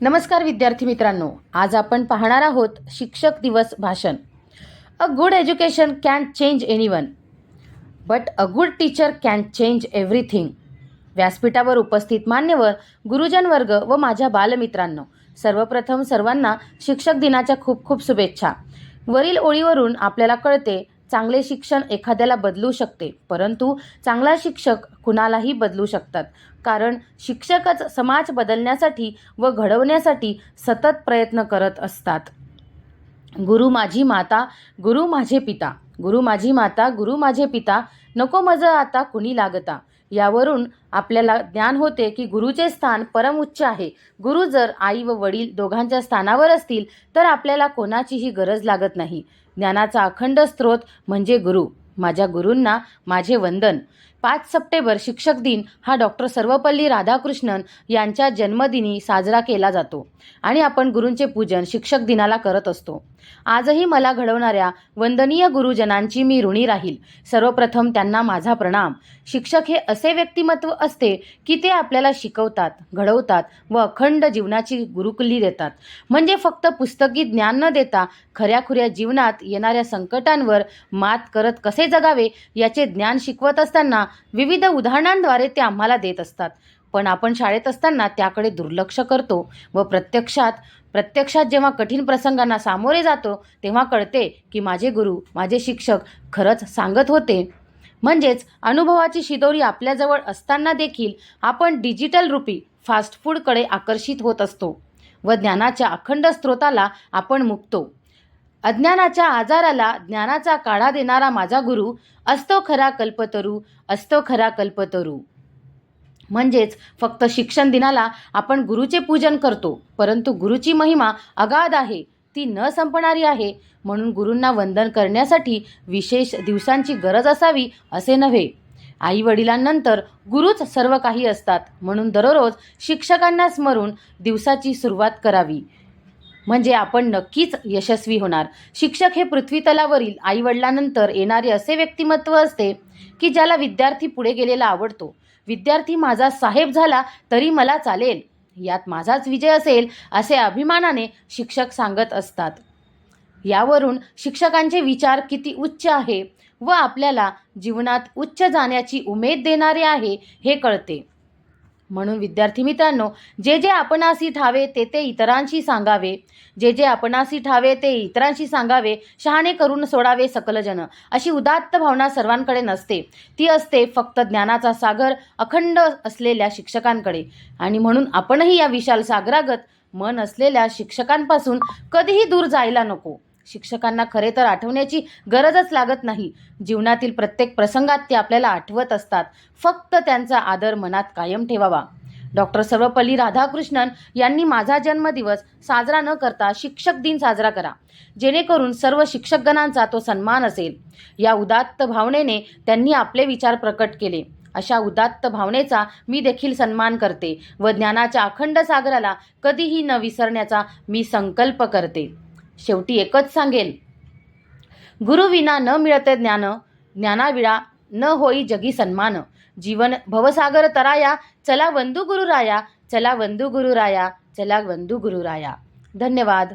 नमस्कार विद्यार्थी मित्रांनो. आज आपण पाहणार आहोत शिक्षक दिवस भाषण. A good education can change anyone but a good teacher can change everything व्यासपीठावर उपस्थित मान्यवर गुरुजन वर्ग व माझ्या बालमित्रांनो सर्वप्रथम सर्वांना शिक्षक दिनाच्या खूप खूप शुभेच्छा. वरील ओळीवरून आपल्याला कळते चांगले शिक्षण एखाद्याला बदलू शकते परंतु चांगला शिक्षक कुणालाही बदलू शकतात. कारण शिक्षकच समाज बदलण्यासाठी व घडवण्यासाठी सतत प्रयत्न करत असतात. गुरु माझी माता गुरु माझे पिता गुरु माझी माता गुरु माझे पिता नको मज आता कुणी लागता. यावरून आपल्याला ज्ञान होते की गुरुचे स्थान परमउच्च आहे. गुरु जर आई व वडील दोघांच्या स्थानावर असतील तर आपल्याला कोणाचीही गरज लागत नाही. ज्ञानाचा अखंड स्रोत म्हणजे गुरु. माझ्या गुरूंना माझे वंदन. पाच सप्टेंबर शिक्षक दिन हा डॉक्टर सर्वपल्ली राधाकृष्णन यांच्या जन्मदिनी साजरा केला जातो आणि आपण गुरूंचे पूजन शिक्षक दिनाला करत असतो. आजही मला घडवणाऱ्या वंदनीय गुरुजनांची मी ऋणी राहील. सर्वप्रथम त्यांना माझा प्रणाम. शिक्षक हे असे व्यक्तिमत्व असते की ते आपल्याला शिकवतात घडवतात व अखंड जीवनाची गुरुकुल्ली देतात. म्हणजे फक्त पुस्तकी ज्ञान न देता खऱ्याखुऱ्या जीवनात येणाऱ्या संकटांवर मात करत कसे जगावे याचे ज्ञान शिकवत असताना विविध उदाहरणांद्वारे ते आम्हाला देत असतात. पण आपण शाळेत असताना त्याकडे दुर्लक्ष करतो व प्रत्यक्षात प्रत्यक्षात जेव्हा कठीण प्रसंगांना सामोरे जातो तेव्हा कळते की माझे गुरु माझे शिक्षक खरंच सांगत होते. म्हणजेच अनुभवाची शिदोरी आपल्याजवळ असताना देखील आपण डिजिटल रूपी फास्ट फूडकडे आकर्षित होत असतो व ज्ञानाच्या अखंड स्रोताला आपण मुकतो. अज्ञानाच्या आजाराला ज्ञानाचा काढा देणारा माझा गुरु असतो खरा कल्पतरू असतो खरा कल्पतरू. म्हणजेच फक्त शिक्षण दिनाला आपण गुरुचे पूजन करतो परंतु गुरुची महिमा अगाध आहे ती न संपणारी आहे. म्हणून गुरूंना वंदन करण्यासाठी विशेष दिवसांची गरज असावी असे नव्हे. आई वडिलांनंतर गुरुच सर्व काही असतात म्हणून दररोज शिक्षकांना स्मरून दिवसाची सुरुवात करावी. म्हणजे आपण नक्कीच यशस्वी होणार. शिक्षक हे पृथ्वीतलावरील आईवडिलांनंतर येणारे असे व्यक्तिमत्व असते की ज्याला विद्यार्थी पुढे गेलेला आवडतो. विद्यार्थी माझा साहेब झाला तरी मला चालेल. यात माझाच विजय असेल असे अभिमानाने शिक्षक सांगत असतात. यावरून शिक्षकांचे विचार किती उच्च आहे व आपल्याला जीवनात उच्च जाण्याची उमेद देणारे आहे हे कळते. म्हणून विद्यार्थी मित्रांनो जे जे आपणासी ठावे ते ते इतरांशी सांगावे. जे जे आपणासी ठावे ते इतरांशी सांगावे शहाणे करून सोडावे सकलजन. अशी उदात्त भावना सर्वांकडे नसते. ती असते फक्त ज्ञानाचा सागर अखंड असलेल्या शिक्षकांकडे. आणि म्हणून आपणही या विशाल सागरागत मन असलेल्या शिक्षकांपासून कधीही दूर जायला नको. शिक्षकांना खरे तर आठवण्याची गरजच लागत नाही. जीवनातील प्रत्येक प्रसंगात ते आपल्याला आठवत असतात. फक्त त्यांचा आदर मनात कायम ठेवावा. डॉक्टर सर्वपल्ली राधाकृष्णन यांनी माझा जन्मदिवस साजरा न करता शिक्षक दिन साजरा करा. जेणेकरून सर्व शिक्षकगणांचा तो सन्मान असेल. या उदात्त भावनेने त्यांनी आपले विचार प्रकट केले. अशा उदात्त भावनेचा मी देखील सन्मान करते व ज्ञानाच्या अखंड सागराला कधीही न विसरण्याचा मी संकल्प करते. शेवटी एकच सांगेल गुरुविना न मिळते ज्ञान ज्ञानाविळा न होई जगी सन्मान. जीवन भवसागर तराया चला वंदू गुरुराया चला वंदू गुरुराया चला वंदू गुरुराया. धन्यवाद.